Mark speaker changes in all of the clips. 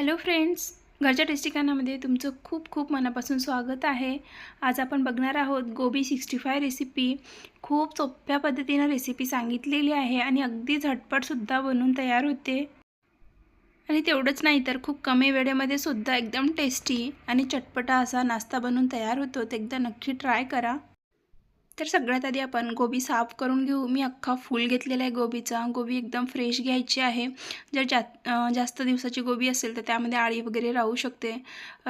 Speaker 1: Hello friends घरच्या tasty खाण्यामध्ये तुमचं खूप खूप मनापासून स्वागत आहे. आज आपण बघणार आहोत गोबी सिक्स्टी फाय रेसिपी खूप सोप्या पद्धतीनं रेसिपी सांगितलेली आहे आणि अगदी झटपटसुद्धा बनून तयार होते. आणि तेवढंच नाही तर खूप कमी वेळेमध्ये सुद्धा एकदम टेस्टी आणि चटपटा असा नाश्ता बनून तयार होतो. ते एकदा नक्की ट्राय करा. तर सगळ्यात आधी आपण गोबी साफ करून घेऊ. मी अख्खा फूल घेतलेला आहे गोबीचा. गोबी एकदम फ्रेश घ्यायची आहे. जर जा जास्त दिवसाची गोबी असेल तर त्यामध्ये आळी वगैरे राहू शकते.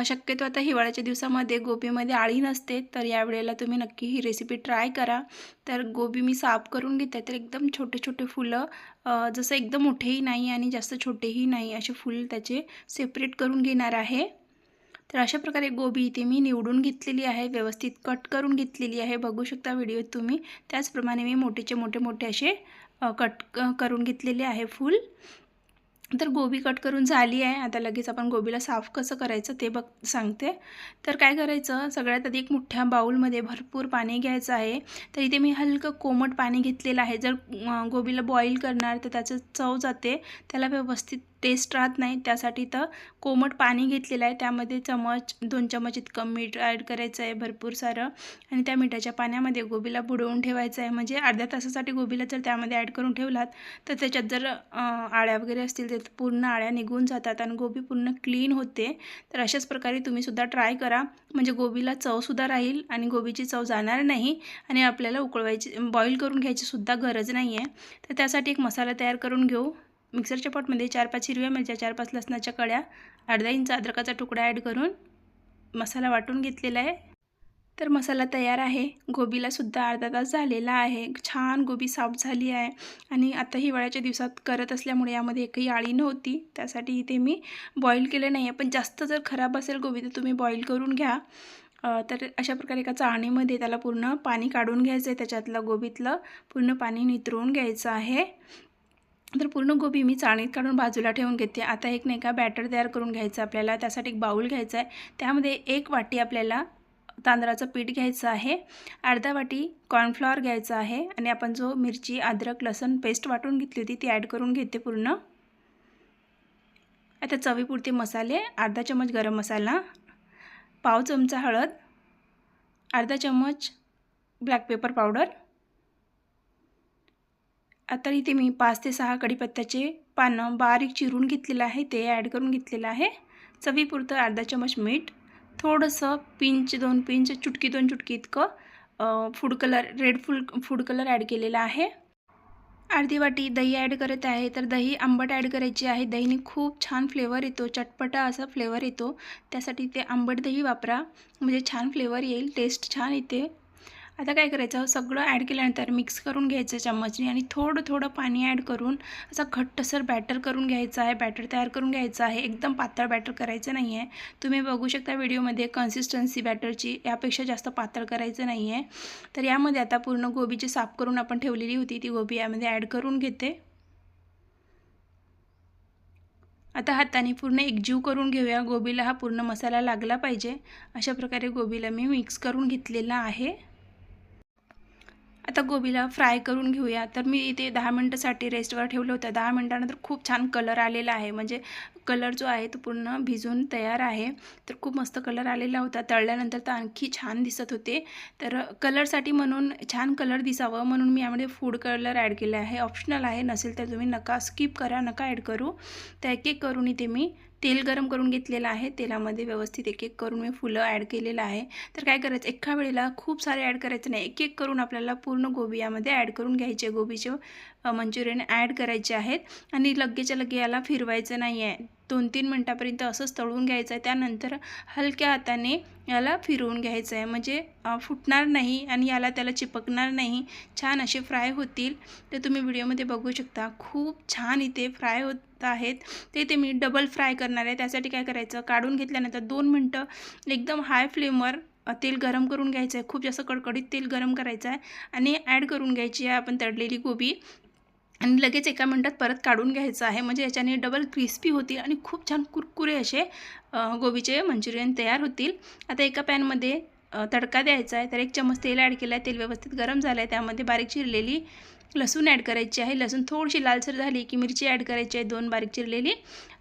Speaker 1: शक्यतो आता हिवाळ्याच्या दिवसामध्ये गोबीमध्ये आळी नसते तर यावेळेला तुम्ही नक्की ही रेसिपी ट्राय करा. तर गोबी मी साफ करून घेते तर एकदम छोटे छोटे फुलं जसं एकदम मोठेही नाही आणि जास्त छोटेही नाही असे फुल त्याचे सेपरेट करून घेणार आहे. तर अशा प्रकारे गोबी इथे मी निवडून घेतलेली आहे व्यवस्थित कट करून घेतलेली आहे. बघू शकता व्हिडिओत तुम्ही. त्याचप्रमाणे मी मोठेचे मोठे मोठे असे कट करून घेतलेले आहे फूल. तर गोबी कट करून झाली आहे. आता लगेच आपण गोबीला साफ कसं करायचं ते बघ सांगते. तर काय करायचं? सगळ्यात आधी एक मोठ्या बाऊलमध्ये भरपूर पाणी घ्यायचं आहे. तर इथे मी हलकं कोमट पाणी घेतलेलं आहे. जर गोबीला बॉईल करणार तर त्याचं चव जाते. त्याला व्यवस्थित टेस्ट राहत नाही. त्यासाठी तर कोमट पाणी घेतलेलं आहे. त्यामध्ये चमच दोन चमच इतकं मीठ ॲड करायचं आहे भरपूर सारं. आणि त्या मिठाच्या पाण्यामध्ये गोबीला बुडवून ठेवायचं आहे. म्हणजे अर्ध्या तासासाठी गोबीला जर त्यामध्ये ॲड करून ठेवलात तर त्याच्यात जर आळ्या वगैरे असतील तर पूर्ण आळ्या निघून जातात आणि गोबी पूर्ण क्लीन होते. तर अशाच प्रकारे तुम्हीसुद्धा ट्राय करा. म्हणजे गोबीला चवसुद्धा राहील आणि गोबीची चव जाणार नाही आणि आपल्याला उकळवायची बॉईल करून घ्यायचीसुद्धा गरज नाही आहे तर त्यासाठी एक मसाला तयार करून घेऊ. मिक्सरच्या पॉटमध्ये चार पाच हिरव्या मिरच्या चार पाच लसणाच्या कळ्या अर्धा इंच अद्रकाचा तुकडा ॲड करून मसाला वाटून घेतलेला आहे. तर मसाला तयार आहे. गोबीलासुद्धा अर्धा तास झालेला आहे. छान गोबी साफ झाली आहे. आणि आता हिवाळ्याच्या दिवसात करत असल्यामुळे यामध्ये एकही आळी नव्हती. त्यासाठी इथे मी बॉईल केलं नाही आहे पण जास्त जर खराब असेल गोबी तर तुम्ही बॉईल करून घ्या. तर अशा प्रकारे एका चाळणीमध्ये त्याला पूर्ण पाणी काढून घ्यायचं आहे त्याच्यातलं गोबीतलं पूर्ण पाणी नितरून घ्यायचं आहे. तर पूर्ण गोबी मी चाळणीत काढून बाजूला ठेवून घेते. आता एक नाही का बॅटर तयार करून घ्यायचं आपल्याला. त्यासाठी एक बाऊल घ्यायचा आहे. त्यामध्ये एक वाटी आपल्याला तांदळाचं पीठ घ्यायचं आहे. अर्धा वाटी कॉर्नफ्लॉवर घ्यायचं आहे. आणि आपण जो मिरची अद्रक लसण पेस्ट वाटून घेतली होती ती ॲड करून घेते पूर्ण. आता चवीपुरते मसाले अर्धा चमच गरम मसाला पाव चमचा हळद अर्धा चमच ब्लॅक पेपर पावडर आता इथे मी पाच ते सहा कढीपत्त्याचे पानं बारीक चिरून घेतलेलं आहे ते ॲड करून घेतलेलं आहे. चवीपुरतं अर्धा चमच मीठ थोडंसं पिंच दोन पिंच चुटकी दोन चुटकी इतकं food colour red full food colour add केलेला आहे. अर्धी वाटी दही ॲड करत आहे तर दही आंबट ॲड करायची आहे. दहीने खूप छान फ्लेवर येतो चटपटा असा फ्लेवर येतो. त्यासाठी ते आंबट दही वापरा म्हणजे छान फ्लेवर येईल टेस्ट छान येते. आता काय करायचं? हो, सगळं ॲड केल्यानंतर मिक्स करून घ्यायचं चम्मचने आणि थोडं थोडं पाणी ॲड करून असा घट्टसर बॅटर करून घ्यायचा आहे. बॅटर तयार करून घ्यायचं आहे. एकदम पातळ बॅटर करायचं नाही आहे. तुम्ही बघू शकता व्हिडिओमध्ये कन्सिस्टन्सी बॅटरची यापेक्षा जास्त पातळ करायचं नाही आहे. तर यामध्ये आता पूर्ण गोबीची साफ करून आपण ठेवलेली होती. ती गोबी यामध्ये ॲड करून घेते. आता हाताने पूर्ण एकजीव करून घेऊया. गोबीला हा पूर्ण मसाला लागला पाहिजे. अशा प्रकारे गोबीला मी मिक्स करून घेतलेला आहे. आता गोबीला फ्राय करून घेऊया. तर मी इथे दहा मिनटासाठी रेस्टवर ठेवलं होतं. दहा मिनटानंतर खूप छान कलर आलेला आहे. म्हणजे कलर जो आहे तो पूर्ण भिजून तयार आहे. तर खूप मस्त कलर आलेला होता. तळल्यानंतर तर आणखी छान दिसत होते. तर कलरसाठी म्हणून छान कलर दिसावं म्हणून मी यामध्ये फूड कलर ॲड केला आहे. ऑप्शनल आहे. नसेल तर तुम्ही नका स्किप करा. नका ॲड करू. तर एक एक करून इथे मी तेल गरम करून घेतलेलं आहे. तेलामध्ये व्यवस्थित एक एक करून मी फुलं ॲड केलेलं आहे. तर काय करायचं? एका वेळेला खूप सारे ॲड करायचं नाही. एक एक करून आपल्याला पूर्ण गोबी यामध्ये ॲड करून घ्यायचे. गोबीचे मंचुरियन ॲड करायचे आहेत. आणि लगेच्या लगे याला फिरवायचं नाही आहे दोन तीन मिनटापर्यंत असंच तळून घ्यायचं आहे. त्यानंतर हलक्या हाताने याला फिरवून घ्यायचं आहे. म्हणजे फुटणार नाही आणि याला त्याला चिपकणार नाही. छान असे फ्राय होतील. तर तुम्ही व्हिडिओमध्ये बघू शकता. खूप छान इथे फ्राय होत आहेत. ते ते मी डबल फ्राय करणार आहे. त्यासाठी काय करायचं? काढून घेतल्यानंतर दोन मिनटं एकदम हाय फ्लेमवर तेल गरम करून घ्यायचं आहे. खूप जास्त कडकडीत तेल गरम करायचं आहे. आणि ॲड करून घ्यायची आहे आपण तळलेली गोबी आणि लगेच एका मिनटात परत काढून घ्यायचं आहे. म्हणजे याच्याने डबल क्रिस्पी होतील आणि खूप छान कुरकुरे असे गोबीचे मंचुरियन तयार होतील. आता एका पॅनमध्ये तडका द्यायचा आहे. तर एक चमच तेल ॲड केलं आहे. तेल व्यवस्थित गरम झालं आहे त्यामध्ये बारीक चिरलेली लसूण ॲड करायची आहे. लसूण थोडीशी लालसर झाली की मिरची ॲड करायची आहे. दोन बारीक चिरलेली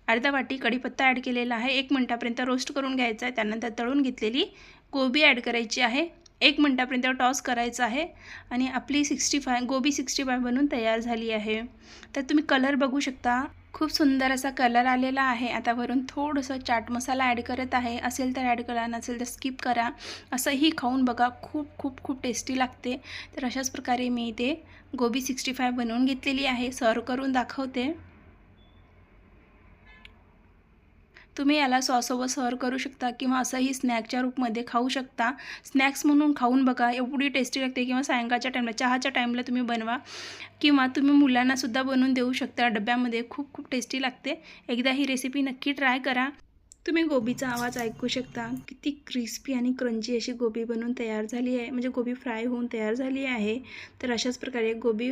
Speaker 1: अर्धा वाटी कढीपत्ता ॲड केलेला आहे. एक मिनटापर्यंत रोस्ट करून घ्यायचा आहे. त्यानंतर तळून घेतलेली गोबी ॲड करायची आहे. एक मिनटापर्यंत टॉस करायचं आहे आणि आपली sixty five gobi sixty five बनून तयार झाली आहे. तर तुम्ही कलर बघू शकता. खूप सुंदर असा कलर आलेला आहे. आता वरून थोडंसं चाट मसाला ॲड करत आहे. असेल तर ॲड करा नसेल तर स्किप करा. असंही खाऊन बघा. खूप खूप खूप टेस्टी लागते. तर अशाच प्रकारे मी इथे गोबी सिक्स्टी फाय बनवून घेतलेली आहे. सर्व करून दाखवते. तुम्ही याला सॉसोबत सर्व करू शकता किंवा असंही स्नॅकच्या रूपमध्ये खाऊ शकता. स्नॅक्स म्हणून खाऊन बघा एवढी टेस्टी लागते किंवा सायंकाळच्या टाईमला चहाच्या टाईमला तुम्ही बनवा किंवा तुम्ही मुलांनासुद्धा बनवून देऊ शकता डब्यामध्ये. खूप खूप टेस्टी लागते. एकदा ही रेसिपी नक्की ट्राय करा. तुम्ही गोबीचा आवाज ऐकू शकता. किती क्रिस्पी आणि क्रंची अशी गोबी बनवून तयार झाली आहे. म्हणजे गोबी फ्राय होऊन तयार झाली आहे. तर अशाच प्रकारे गोबी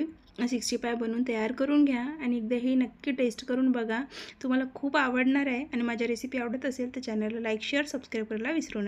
Speaker 1: सिक्स्टी फाय बनवून तयार करून घ्या. आणि एकदा ही नक्की टेस्ट करून बघा. तुम्हाला खूप आवडणार आहे. आणि माझ्या रेसिपी आवडत असेल तर चॅनलला लाईक शेअर सबस्क्राईब करायला विसरू नका.